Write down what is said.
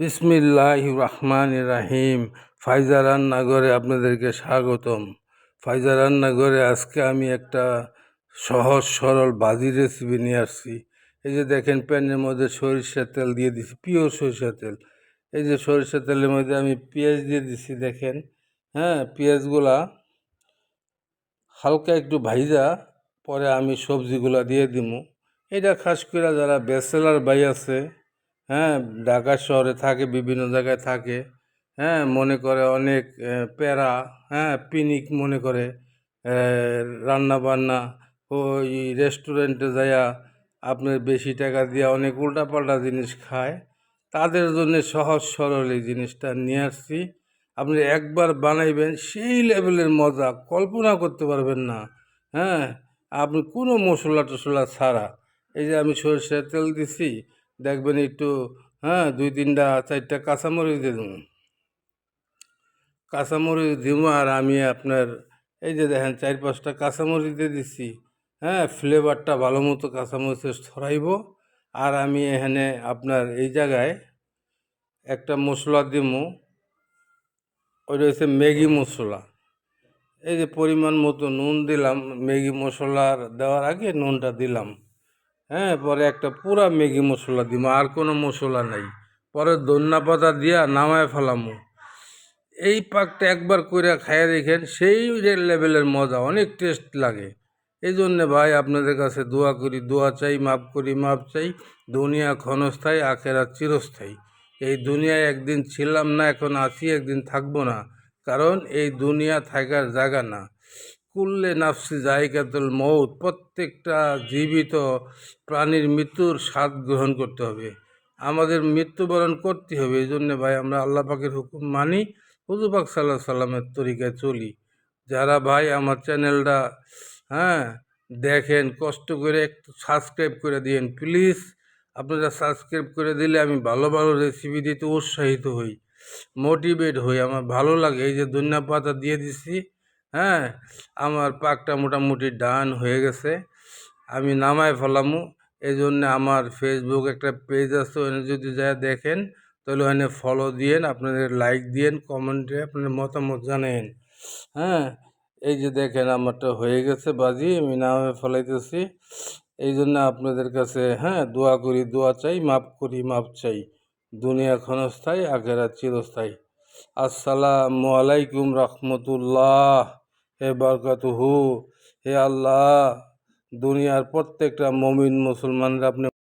বিসমিল্লাহ রহমান রাহিম ফাইজা রান্নাঘরে আপনাদেরকে স্বাগতম। ফাইজা রান্নাঘরে আজকে আমি একটা সহজ, সরল ভাজি রেসিপি নিয়ে আসছি। এই যে দেখেন, প্যানের মধ্যে সরিষার তেল দিয়ে দিছি পিওর সরিষার তেল। এই যে সরিষার তেলের মধ্যে আমি পেঁয়াজ দিয়ে দিছি, দেখেন হ্যাঁ পেঁয়াজগুলা হালকা একটু ভাইজা, পরে আমি সবজিগুলা দিয়ে দিমু। এটা খাস করে যারা ব্যাচেলার বাই আছে হ্যাঁ ঢাকা শহরে থাকে, বিভিন্ন জায়গায় থাকে। হ্যাঁ মনে করে অনেক প্যারা হ্যাঁ পিনিক মনে করে। রান্না বান্না ওই রেস্টুরেন্টে যাইয়া আপনার বেশি টাকা দিয়ে অনেক উল্টাপাল্টা জিনিস খায়। তাদের জন্য সহজ সরল এই জিনিসটা নিয়ে আসছি। আপনি একবার বানাইবেন, সেই লেভেলের মজা কল্পনা করতে পারবেন না। হ্যাঁ আপনি কোনো মশলা টশলা ছাড়া। এই যে আমি সরষের তেল দিছি দেখবেন একটু হ্যাঁ দুই তিনটা, চারটা কাঁচামরিচ দিয়ে দেবো। কাঁচামরিচ দিব আর আমি আপনার, এই যে দেখেন, চার পাঁচটা কাঁচামরিচ দিয়ে দিচ্ছি। হ্যাঁ ফ্লেভারটা ভালো মতো কাঁচামরিচের ছড়াইব। আর আমি এখানে আপনার এই জায়গায় একটা মশলা দিব। ওইটা হচ্ছে ম্যাগি মশলা। এই যে পরিমাণ মতো নুন দিলাম, ম্যাগি মশলার দেওয়ার আগে নুনটা দিলাম। হ্যাঁ পরে একটা পুরা ম্যাগি মশলা দিব আর কোনো মশলা নাই। পরে ধন্যা পাতা দিয়া নামায় ফেলামো। এই পাকটা একবার করে খাইয়ে দেখেন, সেই লেভেলের মজা, অনেক টেস্ট লাগে। এই জন্যে ভাই আপনাদের কাছে দোয়া করি, দোয়া চাই মাপ করি মাপ চাই। দুনিয়া ক্ষণস্থায়ী আখেরা চিরস্থায়ী। এই দুনিয়ায় একদিন ছিলাম না, এখন আছি, একদিন থাকব না। কারণ এই দুনিয়া থাকার জায়গা না। কুল্লে নাফসি জায়গাতুল মৌত প্রত্যেকটা জীবিত প্রাণীর মৃত্যুর স্বাদ গ্রহণ করতে হবে। আমাদের মৃত্যুবরণ করতে হবে, এই জন্যে ভাই আমরা আল্লাহ পাকের হুকুম মানি, হুজুর পাক সাল্লাহ সাল্লামের তরিকায় চলি। যারা ভাই আমার চ্যানেলটা হ্যাঁ দেখেন, কষ্ট করে একটু সাবস্ক্রাইব করে দিয়েন, প্লিজ। আপনারা সাবস্ক্রাইব করে দিলে আমি ভালো ভালো রেসিপি দিতে উৎসাহিত হই মোটিভেট হই, আমার ভালো লাগে। এই যে ধনিয়া পাতা দিয়ে দিছি হ্যাঁ আমার পাকটা মোটামুটি ডান হয়ে গেছে। আমি নামায় ফেলামু। এই জন্য আমার ফেসবুক একটা পেজ আছে, ওখানে যদি যা দেখেন, তাহলে ওখানে ফলো দিয়েন, আপনাদের লাইক দিয়েন কমেন্টে আপনাদের মতামত জানেন হ্যাঁ এই যে দেখেন আমারটা হয়ে গেছে বাজি, আমি নামে ফেলাইতেছি। এই জন্য আপনাদের কাছে হ্যাঁ দোয়া করি, দোয়া চাই মাপ করি মাপ চাই। দুনিয়া ক্ষণস্থায়ী আখেরা চিরস্থায়ী। আসসালামু আলাইকুম রহমতুল্লাহ। হে বরকাতুহু হে আল্লাহ দুনিয়ার প্রত্যেকটা মমিন মুসলমানরা আপনি